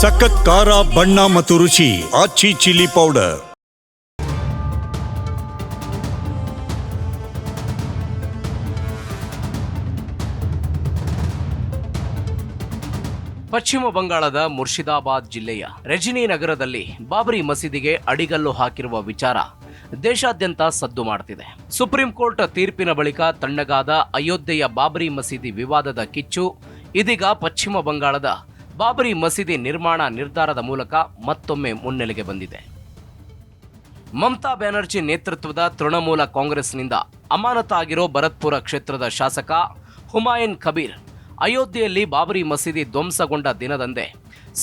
ಸಖತ್ ಖಾರ, ಬಣ್ಣ ಮತ್ತು ರುಚಿ ಆಚಿ ಚಿಲ್ಲಿ ಪೌಡರ್. ಪಶ್ಚಿಮ ಬಂಗಾಳದ ಮುರ್ಷಿದಾಬಾದ್ ಜಿಲ್ಲೆಯ ರಜನಿ ನಗರದಲ್ಲಿ ಬಾಬರಿ ಮಸೀದಿಗೆ ಅಡಿಗಲ್ಲು ಹಾಕಿರುವ ವಿಚಾರ ದೇಶಾದ್ಯಂತ ಸದ್ದು ಮಾಡ್ತಿದೆ. ಸುಪ್ರೀಂ ಕೋರ್ಟ್ ತೀರ್ಪಿನ ಬಳಿಕ ತಣ್ಣಗಾದ ಅಯೋಧ್ಯೆಯ ಬಾಬರಿ ಮಸೀದಿ ವಿವಾದದ ಕಿಚ್ಚು, ಇದೀಗ ಪಶ್ಚಿಮ ಬಂಗಾಳದ ಬಾಬರಿ ಮಸೀದಿ ನಿರ್ಮಾಣ ನಿರ್ಧಾರದ ಮೂಲಕ ಮತ್ತೊಮ್ಮೆ ಮುನ್ನೆಲೆಗೆ ಬಂದಿದೆ. ಮಮತಾ ಬ್ಯಾನರ್ಜಿ ನೇತೃತ್ವದ ತೃಣಮೂಲ ಕಾಂಗ್ರೆಸ್ನಿಂದ ಅಮಾನತಾಗಿರೋ ಭರತ್ಪುರ ಕ್ಷೇತ್ರದ ಶಾಸಕ ಹುಮಾಯನ್ ಕಬೀರ್ ಅಯೋಧ್ಯೆಯಲ್ಲಿ ಬಾಬರಿ ಮಸೀದಿ ಧ್ವಂಸಗೊಂಡ ದಿನದಂದೇ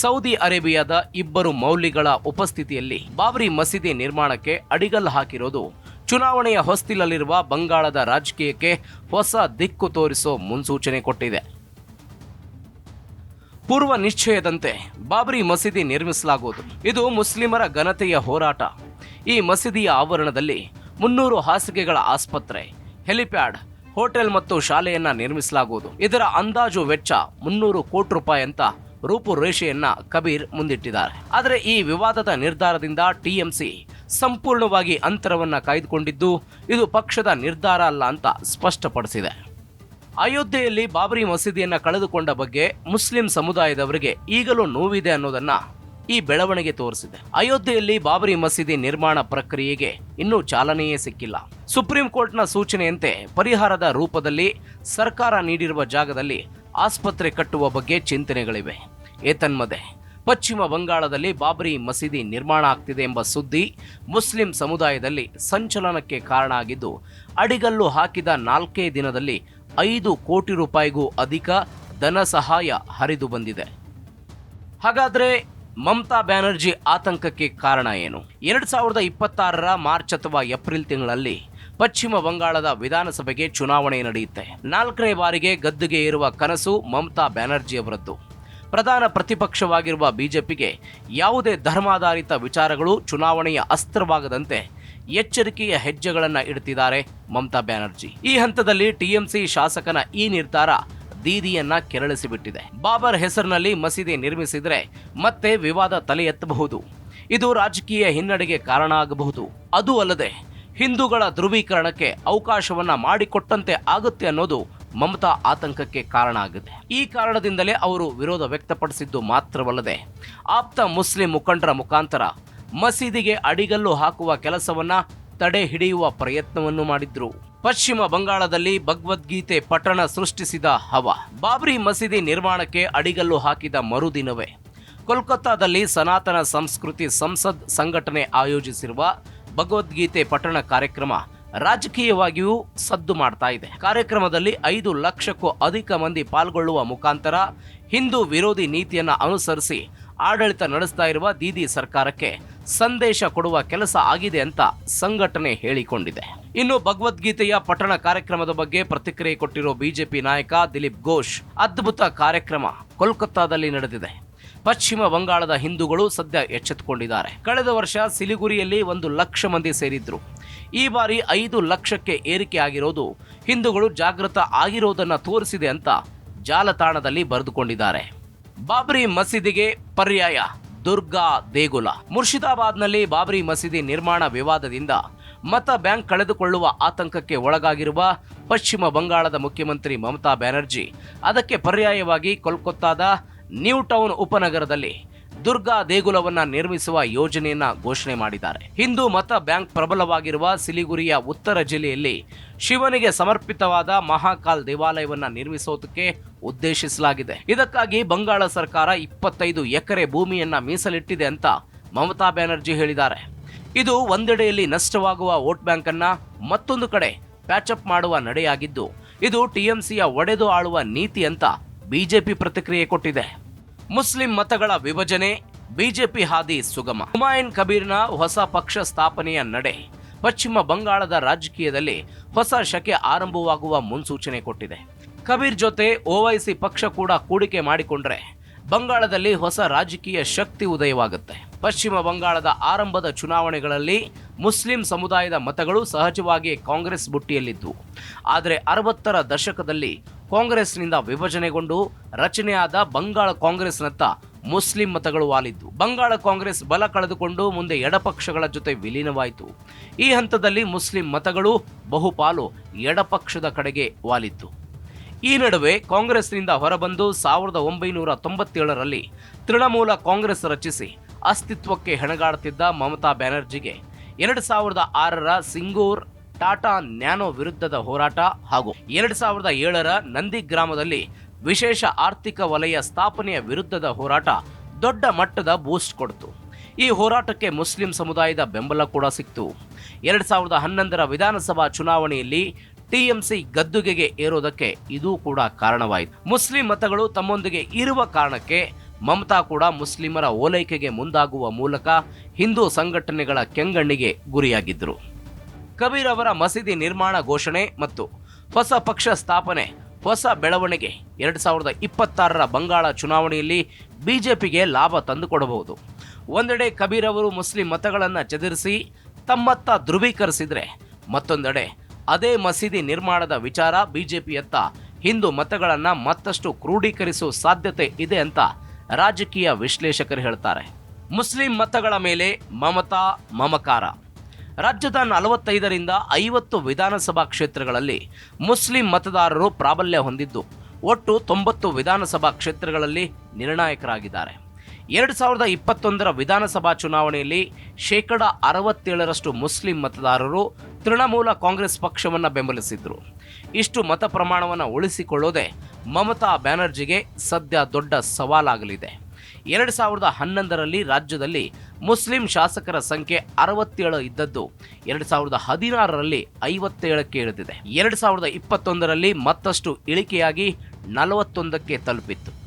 ಸೌದಿ ಅರೇಬಿಯಾದ ಇಬ್ಬರು ಮೌಲ್ಯಗಳ ಉಪಸ್ಥಿತಿಯಲ್ಲಿ ಬಾಬರಿ ಮಸೀದಿ ನಿರ್ಮಾಣಕ್ಕೆ ಅಡಿಗಲ್ಲು ಹಾಕಿರೋದು ಚುನಾವಣೆಯ ಹೊಸ್ತಿಲಲ್ಲಿರುವ ಬಂಗಾಳದ ರಾಜಕೀಯಕ್ಕೆ ಹೊಸ ದಿಕ್ಕು ತೋರಿಸೋ ಮುನ್ಸೂಚನೆ ಕೊಟ್ಟಿದೆ. ಪೂರ್ವ ನಿಶ್ಚಯದಂತೆ ಬಾಬರಿ ಮಸೀದಿ ನಿರ್ಮಿಸಲಾಗುವುದು. ಇದು ಮುಸ್ಲಿಮರ ಘನತೆಯ ಹೋರಾಟ. ಈ ಮಸೀದಿಯ ಆವರಣದಲ್ಲಿ ಮುನ್ನೂರು ಹಾಸಿಗೆಗಳ ಆಸ್ಪತ್ರೆ, ಹೆಲಿಪ್ಯಾಡ್, ಹೋಟೆಲ್ ಮತ್ತು ಶಾಲೆಯನ್ನ ನಿರ್ಮಿಸಲಾಗುವುದು. ಇದರ ಅಂದಾಜು ವೆಚ್ಚ ಮುನ್ನೂರು ಕೋಟಿ ರೂಪಾಯಿ ಅಂತ ರೂಪುರೇಷೆಯನ್ನ ಕಬೀರ್ ಮುಂದಿಟ್ಟಿದ್ದಾರೆ. ಆದರೆ ಈ ವಿವಾದದ ನಿರ್ಧಾರದಿಂದ ಟಿಎಂಸಿ ಸಂಪೂರ್ಣವಾಗಿ ಅಂತರವನ್ನ ಕಾಯ್ದುಕೊಂಡಿದ್ದು, ಇದು ಪಕ್ಷದ ನಿರ್ಧಾರ ಅಲ್ಲ ಅಂತ ಸ್ಪಷ್ಟಪಡಿಸಿದೆ. ಅಯೋಧ್ಯೆಯಲ್ಲಿ ಬಾಬರಿ ಮಸೀದಿಯನ್ನ ಕಳೆದುಕೊಂಡ ಬಗ್ಗೆ ಮುಸ್ಲಿಂ ಸಮುದಾಯದವರಿಗೆ ಈಗಲೂ ನೋವಿದೆ ಅನ್ನೋದನ್ನ ಈ ಬೆಳವಣಿಗೆ ತೋರಿಸಿದೆ. ಅಯೋಧ್ಯೆಯಲ್ಲಿ ಬಾಬರಿ ಮಸೀದಿ ನಿರ್ಮಾಣ ಪ್ರಕ್ರಿಯೆಗೆ ಇನ್ನೂ ಚಾಲನೆಯೇ ಸಿಕ್ಕಿಲ್ಲ. ಸುಪ್ರೀಂ ಕೋರ್ಟ್ನ ಸೂಚನೆಯಂತೆ ಪರಿಹಾರದ ರೂಪದಲ್ಲಿ ಸರ್ಕಾರ ನೀಡಿರುವ ಜಾಗದಲ್ಲಿ ಆಸ್ಪತ್ರೆ ಕಟ್ಟುವ ಬಗ್ಗೆ ಚಿಂತನೆಗಳಿವೆ. ಏತನ್ಮದೆ ಪಶ್ಚಿಮ ಬಂಗಾಳದಲ್ಲಿ ಬಾಬರಿ ಮಸೀದಿ ನಿರ್ಮಾಣ ಆಗ್ತಿದೆ ಎಂಬ ಸುದ್ದಿ ಮುಸ್ಲಿಂ ಸಮುದಾಯದಲ್ಲಿ ಸಂಚಲನಕ್ಕೆ ಕಾರಣ ಆಗಿದ್ದು, ಅಡಿಗಲ್ಲು ಹಾಕಿದ ನಾಲ್ಕೇ ದಿನದಲ್ಲಿ ಐದು ಕೋಟಿ ರೂಪಾಯಿಗೂ ಅಧಿಕ ಧನ ಸಹಾಯ ಹರಿದು ಬಂದಿದೆ. ಹಾಗಾದರೆ ಮಮತಾ ಬ್ಯಾನರ್ಜಿ ಆತಂಕಕ್ಕೆ ಕಾರಣ ಏನು? ಎರಡು ಸಾವಿರದ ಇಪ್ಪತ್ತಾರರ ಮಾರ್ಚ್ ಅಥವಾ ಏಪ್ರಿಲ್ ತಿಂಗಳಲ್ಲಿ ಪಶ್ಚಿಮ ಬಂಗಾಳದ ವಿಧಾನಸಭೆಗೆ ಚುನಾವಣೆ ನಡೆಯುತ್ತೆ. ನಾಲ್ಕನೇ ಬಾರಿಗೆ ಗದ್ದುಗೆ ಇರುವ ಕನಸು ಮಮತಾ ಬ್ಯಾನರ್ಜಿ ಅವರದ್ದು ಪ್ರಧಾನ ಪ್ರತಿಪಕ್ಷವಾಗಿರುವ ಬಿಜೆಪಿಗೆ ಯಾವುದೇ ಧರ್ಮಾಧಾರಿತ ವಿಚಾರಗಳು ಚುನಾವಣೆಯ ಅಸ್ತ್ರವಾಗದಂತೆ ಎಚ್ಚರಿಕೆಯ ಹೆಜ್ಜೆಗಳನ್ನು ಇಡ್ತಿದ್ದಾರೆ ಮಮತಾ ಬ್ಯಾನರ್ಜಿ. ಈ ಹಂತದಲ್ಲಿ ಟಿಎಂಸಿ ಶಾಸಕನ ಈ ನಿರ್ಧಾರ ದೀದಿಯನ್ನ ಕೆರಳಿಸಿಬಿಟ್ಟಿದೆ. ಬಾಬರ್ ಹೆಸರಿನಲ್ಲಿ ಮಸೀದಿ ನಿರ್ಮಿಸಿದರೆ ಮತ್ತೆ ವಿವಾದ ತಲೆ ಎತ್ತಬಹುದು. ಇದು ರಾಜಕೀಯ ಹಿನ್ನಡೆಗೆ ಕಾರಣ ಆಗಬಹುದು. ಅದು ಅಲ್ಲದೆ ಹಿಂದೂಗಳ ಧ್ರುವೀಕರಣಕ್ಕೆ ಅವಕಾಶವನ್ನ ಮಾಡಿಕೊಟ್ಟಂತೆ ಆಗುತ್ತೆ ಅನ್ನೋದು ಮಮತಾ ಆತಂಕಕ್ಕೆ ಕಾರಣ ಆಗಿದೆ ಈ ಕಾರಣದಿಂದಲೇ ಅವರು ವಿರೋಧ ವ್ಯಕ್ತಪಡಿಸಿದ್ದು ಮಾತ್ರವಲ್ಲದೆ ಆಪ್ತ ಮುಸ್ಲಿಂ ಮುಖಂಡರ ಮುಖಾಂತರ ಮಸೀದಿಗೆ ಅಡಿಗಲ್ಲು ಹಾಕುವ ಕೆಲಸವನ್ನ ತಡೆ ಹಿಡಿಯುವ ಪ್ರಯತ್ನವನ್ನು ಮಾಡಿದ್ರು. ಪಶ್ಚಿಮ ಬಂಗಾಳದಲ್ಲಿ ಭಗವದ್ಗೀತೆ ಪಠಣ ಸೃಷ್ಟಿಸಿದ ಹವ. ಬಾಬ್ರಿ ಮಸೀದಿ ನಿರ್ಮಾಣಕ್ಕೆ ಅಡಿಗಲ್ಲು ಹಾಕಿದ ಮರುದಿನವೇ. ಕೋಲ್ಕತ್ತಾದಲ್ಲಿ ಸನಾತನ ಸಂಸ್ಕೃತಿ ಸಂಸದ್ ಸಂಘಟನೆ ಆಯೋಜಿಸಿರುವ ಭಗವದ್ಗೀತೆ ಪಠಣ ಕಾರ್ಯಕ್ರಮ ರಾಜಕೀಯವಾಗಿಯೂ ಸದ್ದು ಮಾಡ್ತಾ ಇದೆ. ಕಾರ್ಯಕ್ರಮದಲ್ಲಿ ಐದು ಲಕ್ಷಕ್ಕೂ ಅಧಿಕ ಮಂದಿ ಪಾಲ್ಗೊಳ್ಳುವ ಮುಖಾಂತರ ಹಿಂದೂ ವಿರೋಧಿ ನೀತಿಯನ್ನ ಅನುಸರಿಸಿ ಆಡಳಿತ ನಡೆಸ್ತಾ ಇರುವ ದೀದಿ ಸರ್ಕಾರಕ್ಕೆ ಸಂದೇಶ ಕೊಡುವ ಕೆಲಸ ಆಗಿದೆ ಅಂತ ಸಂಘಟನೆ ಹೇಳಿಕೊಂಡಿದೆ. ಇನ್ನು ಭಗವದ್ಗೀತೆಯ ಪಠಣ ಕಾರ್ಯಕ್ರಮದ ಬಗ್ಗೆ ಪ್ರತಿಕ್ರಿಯೆ ಕೊಟ್ಟಿರೋ ಬಿಜೆಪಿ ನಾಯಕ ದಿಲೀಪ್ ಘೋಷ್, ಅದ್ಭುತ ಕಾರ್ಯಕ್ರಮ ಕೋಲ್ಕತ್ತಾದಲ್ಲಿ ನಡೆದಿದೆ. ಪಶ್ಚಿಮ ಬಂಗಾಳದ ಹಿಂದೂಗಳು ಸದ್ಯ ಎಚ್ಚೆತ್ತುಕೊಂಡಿದ್ದಾರೆ ಕಳೆದ ವರ್ಷ ಸಿಲಿಗುರಿಯಲ್ಲಿ ಒಂದು ಲಕ್ಷ ಮಂದಿ ಸೇರಿದ್ರು. ಈ ಬಾರಿ ಐದು ಲಕ್ಷಕ್ಕೆ ಏರಿಕೆ ಆಗಿರೋದು ಹಿಂದೂಗಳು ಜಾಗೃತ ಆಗಿರೋದನ್ನು ತೋರಿಸಿದೆ ಅಂತ ಜಾಲತಾಣದಲ್ಲಿ ಬರೆದುಕೊಂಡಿದ್ದಾರೆ. ಬಾಬ್ರಿ ಮಸೀದಿಗೆ ಪರ್ಯಾಯ. ದುರ್ಗಾ ದೇಗುಲ. ಮುರ್ಷಿದಾಬಾದ್ನಲ್ಲಿ ಬಾಬ್ರಿ ಮಸೀದಿ ನಿರ್ಮಾಣ ವಿವಾದದಿಂದ ಮತ ಬ್ಯಾಂಕ್ ಕಳೆದುಕೊಳ್ಳುವ ಆತಂಕಕ್ಕೆ ಒಳಗಾಗಿರುವ ಪಶ್ಚಿಮ ಬಂಗಾಳದ ಮುಖ್ಯಮಂತ್ರಿ ಮಮತಾ ಬ್ಯಾನರ್ಜಿ, ಅದಕ್ಕೆ ಪರ್ಯಾಯವಾಗಿ ಕೋಲ್ಕತ್ತಾದ ನ್ಯೂ ಟೌನ್ ಉಪನಗರದಲ್ಲಿ ದುರ್ಗಾ ದೇಗುಲವನ್ನ ನಿರ್ಮಿಸುವ ಯೋಜನೆಯನ್ನ ಘೋಷಣೆ ಮಾಡಿದ್ದಾರೆ. ಹಿಂದೂ ಮತ ಬ್ಯಾಂಕ್ ಪ್ರಬಲವಾಗಿರುವ ಸಿಲಿಗುರಿಯ ಉತ್ತರ ಜಿಲ್ಲೆಯಲ್ಲಿ ಶಿವನಿಗೆ ಸಮರ್ಪಿತವಾದ ಮಹಾಕಾಲ್ ದೇವಾಲಯವನ್ನ ನಿರ್ಮಿಸೋದಕ್ಕೆ ಉದ್ದೇಶಿಸಲಾಗಿದೆ. ಇದಕ್ಕಾಗಿ ಬಂಗಾಳ ಸರ್ಕಾರ ಇಪ್ಪತ್ತೈದು ಎಕರೆ ಭೂಮಿಯನ್ನ ಮೀಸಲಿಟ್ಟಿದೆ ಅಂತ ಮಮತಾ ಬ್ಯಾನರ್ಜಿ ಹೇಳಿದ್ದಾರೆ. ಇದು ಒಂದೆಡೆಯಲ್ಲಿ ನಷ್ಟವಾಗುವ ವೋಟ್ ಬ್ಯಾಂಕ್ ಅನ್ನ ಮತ್ತೊಂದು ಕಡೆ ಪ್ಯಾಚಪ್ ಮಾಡುವ ನಡೆಯಾಗಿದ್ದು, ಇದು ಟಿಎಂಸಿಯ ಒಡೆದು ಆಳುವ ನೀತಿ ಅಂತ ಬಿಜೆಪಿ ಪ್ರತಿಕ್ರಿಯೆ ಕೊಟ್ಟಿದೆ. ಮುಸ್ಲಿಂ ಮತಗಳ ವಿಭಜನೆ, ಬಿಜೆಪಿ ಹಾದಿ ಸುಗಮ. ಹುಮಾಯನ್ ಕಬೀರ್ನ ಹೊಸ ಪಕ್ಷ ಸ್ಥಾಪನೆಯ ನಡೆ. ಪಶ್ಚಿಮ ಬಂಗಾಳದ ರಾಜಕೀಯದಲ್ಲಿ ಹೊಸ ಶಕೆ ಆರಂಭವಾಗುವ ಮುನ್ಸೂಚನೆ ಕೊಟ್ಟಿದೆ. ಕಬೀರ್ ಜೊತೆ ಓವೈಸಿ ಪಕ್ಷ ಕೂಡ ಕೂಡಿಕೆ ಮಾಡಿಕೊಂಡ್ರೆ, ಬಂಗಾಳದಲ್ಲಿ ಹೊಸ ರಾಜಕೀಯ ಶಕ್ತಿ ಉದಯವಾಗುತ್ತೆ. ಪಶ್ಚಿಮ ಬಂಗಾಳದ ಆರಂಭದ ಚುನಾವಣೆಗಳಲ್ಲಿ ಮುಸ್ಲಿಂ ಸಮುದಾಯದ ಮತಗಳು ಸಹಜವಾಗಿ ಕಾಂಗ್ರೆಸ್ ಬುಟ್ಟಿಯಲ್ಲಿದ್ದವು ಆದರೆ ಅರವತ್ತರ ದಶಕದಲ್ಲಿ ಕಾಂಗ್ರೆಸ್ನಿಂದ ವಿಭಜನೆಗೊಂಡು ರಚನೆಯಾದ ಬಂಗಾಳ ಕಾಂಗ್ರೆಸ್ನತ್ತ ಮುಸ್ಲಿಂ ಮತಗಳು ವಾಲಿದ್ದು. ಬಂಗಾಳ ಕಾಂಗ್ರೆಸ್ ಬಲ ಕಳೆದುಕೊಂಡು ಮುಂದೆ ಎಡಪಕ್ಷಗಳ ಜೊತೆ ವಿಲೀನವಾಯಿತು. ಈ ಹಂತದಲ್ಲಿ ಮುಸ್ಲಿಂ ಮತಗಳು ಬಹುಪಾಲು ಎಡಪಕ್ಷದ ಕಡೆಗೆ ವಾಲಿದ್ದು. ಈ ನಡುವೆ ಕಾಂಗ್ರೆಸ್ನಿಂದ ಹೊರಬಂದು ಸಾವಿರದ ಒಂಬೈನೂರ ತೊಂಬತ್ತೇಳರಲ್ಲಿ ತೃಣಮೂಲ ಕಾಂಗ್ರೆಸ್ ರಚಿಸಿ ಅಸ್ತಿತ್ವಕ್ಕೆ ಹೆಣಗಾಡುತ್ತಿದ್ದ ಮಮತಾ ಬ್ಯಾನರ್ಜಿಗೆ ಎರಡು ಸಾವಿರದ ಆರರ ಸಿಂಗೂರ್ ಟಾಟಾ ನ್ಯಾನೋ ವಿರುದ್ಧದ ಹೋರಾಟ ಹಾಗೂ ಎರಡು ಸಾವಿರದ ಏಳರ ನಂದಿಗ್ರಾಮದಲ್ಲಿ ವಿಶೇಷ ಆರ್ಥಿಕ ವಲಯ ಸ್ಥಾಪನೆಯ ವಿರುದ್ಧದ ಹೋರಾಟ ದೊಡ್ಡ ಮಟ್ಟದ ಬೂಸ್ಟ್ ಕೊಡ್ತು. ಈ ಹೋರಾಟಕ್ಕೆ ಮುಸ್ಲಿಂ ಸಮುದಾಯದ ಬೆಂಬಲ ಕೂಡ ಸಿಕ್ತು. ಎರಡು ಸಾವಿರದ ಹನ್ನೊಂದರ ವಿಧಾನಸಭಾ ಚುನಾವಣೆಯಲ್ಲಿ ಟಿಎಂಸಿ ಗದ್ದುಗೆಗೆ ಏರೋದಕ್ಕೆ ಇದು ಕೂಡ ಕಾರಣವಾಯಿತು. ಮುಸ್ಲಿಂ ಮತಗಳು ತಮ್ಮೊಂದಿಗೆ ಇರುವ ಕಾರಣಕ್ಕೆ ಮಮತಾ ಕೂಡ ಮುಸ್ಲಿಮರ ಓಲೈಕೆಗೆ ಮುಂದಾಗುವ ಮೂಲಕ ಹಿಂದೂ ಸಂಘಟನೆಗಳ ಕೆಂಗಣ್ಣಿಗೆ ಗುರಿಯಾಗಿದ್ದರು. ಕಬೀರ್ ಅವರ ಮಸೀದಿ ನಿರ್ಮಾಣ ಘೋಷಣೆ ಮತ್ತು ಹೊಸ ಪಕ್ಷ ಸ್ಥಾಪನೆ, ಹೊಸ ಬೆಳವಣಿಗೆ ಎರಡು ಸಾವಿರದ ಇಪ್ಪತ್ತಾರರ ಬಂಗಾಳ ಚುನಾವಣೆಯಲ್ಲಿ ಬಿಜೆಪಿಗೆ ಲಾಭ ತಂದುಕೊಡಬಹುದು. ಒಂದೆಡೆ ಕಬೀರ್ ಅವರು ಮುಸ್ಲಿಂ ಮತಗಳನ್ನು ಚದುರಿಸಿ ತಮ್ಮತ್ತ ಧ್ರುವೀಕರಿಸಿದರೆ ಮತ್ತೊಂದೆಡೆ ಅದೇ ಮಸೀದಿ ನಿರ್ಮಾಣದ ವಿಚಾರ ಬಿಜೆಪಿಯತ್ತ ಹಿಂದೂ ಮತಗಳನ್ನು ಮತ್ತಷ್ಟು ಕ್ರೋಢೀಕರಿಸುವ ಸಾಧ್ಯತೆ ಇದೆ ಅಂತ ರಾಜಕೀಯ ವಿಶ್ಲೇಷಕರು ಹೇಳ್ತಾರೆ, ಮುಸ್ಲಿಂ ಮತಗಳ ಮೇಲೆ ಮಮತಾ, ಮಮಕಾರ. ರಾಜ್ಯದ ನಲವತ್ತೈದರಿಂದ ಐವತ್ತು ವಿಧಾನಸಭಾ ಕ್ಷೇತ್ರಗಳಲ್ಲಿ ಮುಸ್ಲಿಂ ಮತದಾರರು ಪ್ರಾಬಲ್ಯ ಹೊಂದಿದ್ದು, ಒಟ್ಟು ತೊಂಬತ್ತು ವಿಧಾನಸಭಾ ಕ್ಷೇತ್ರಗಳಲ್ಲಿ ನಿರ್ಣಾಯಕರಾಗಿದ್ದಾರೆ. ಎರಡು ಸಾವಿರದ ಇಪ್ಪತ್ತೊಂದರ ವಿಧಾನಸಭಾ ಚುನಾವಣೆಯಲ್ಲಿ ಶೇಕಡ ಅರವತ್ತೇಳರಷ್ಟು ಮುಸ್ಲಿಂ ಮತದಾರರು ತೃಣಮೂಲ ಕಾಂಗ್ರೆಸ್ ಪಕ್ಷವನ್ನು ಬೆಂಬಲಿಸಿದ್ರು. ಇಷ್ಟು ಮತ ಪ್ರಮಾಣವನ್ನು ಉಳಿಸಿಕೊಳ್ಳೋದೇ ಮಮತಾ ಬ್ಯಾನರ್ಜಿಗೆ ಸದ್ಯ ದೊಡ್ಡ ಸವಾಲಾಗಲಿದೆ. ಎರಡು ಸಾವಿರದ ಹನ್ನೊಂದರಲ್ಲಿ ರಾಜ್ಯದಲ್ಲಿ ಮುಸ್ಲಿಂ ಶಾಸಕರ ಸಂಖ್ಯೆ ಅರವತ್ತೇಳು ಇದ್ದದ್ದು ಎರಡು ಸಾವಿರದ ಹದಿನಾರರಲ್ಲಿ ಐವತ್ತೇಳಕ್ಕೆ ಇಳಿದಿದೆ. ಎರಡು ಸಾವಿರದ ಇಪ್ಪತ್ತೊಂದರಲ್ಲಿ ಮತ್ತಷ್ಟು ಇಳಿಕೆಯಾಗಿ ನಲವತ್ತೊಂದಕ್ಕೆ ತಲುಪಿತ್ತು.